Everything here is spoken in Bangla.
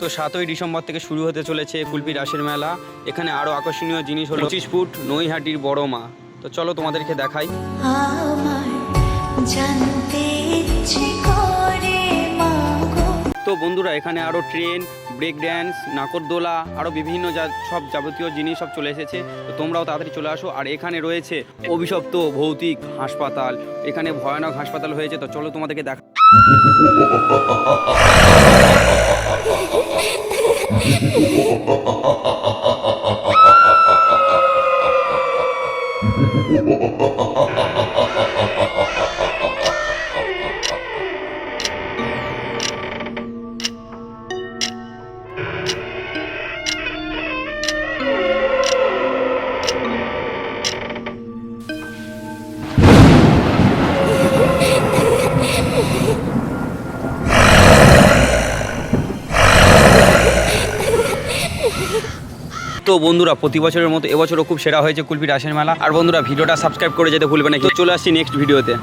তো সাতই ডিসেম্বর থেকে শুরু হতে চলেছে কুলপি রাসের মেলা। এখানে আরও আকর্ষণীয় জিনিস হলো পঁচিশ ফুট নৈহাটির বড় মা। তো চলো তোমাদেরকে দেখাই। তো বন্ধুরা এখানে আরও ট্রেন ব্রেক ড্যান্স নাকরদোলা আরও বিভিন্ন যা সব যাবতীয় জিনিস সব চলে এসেছে। তো তোমরাও তাড়াতাড়ি চলে আসো। আর এখানে রয়েছে অভিশপ্ত ভৌতিক হাসপাতাল। এখানে ভয়ানক হাসপাতাল হয়েছে। তো চলো তোমাদেরকে দেখা ハハハハハ তো বন্ধুরা, প্রতি বছরের মতো এবছরও খুব সেরা হয়েছে কুলপি রাসের মেলা। আর বন্ধুরা, ভিডিওটা সাবস্ক্রাইব করে যেতে ভুলবে না। চলে আসছি নেক্সট ভিডিওতে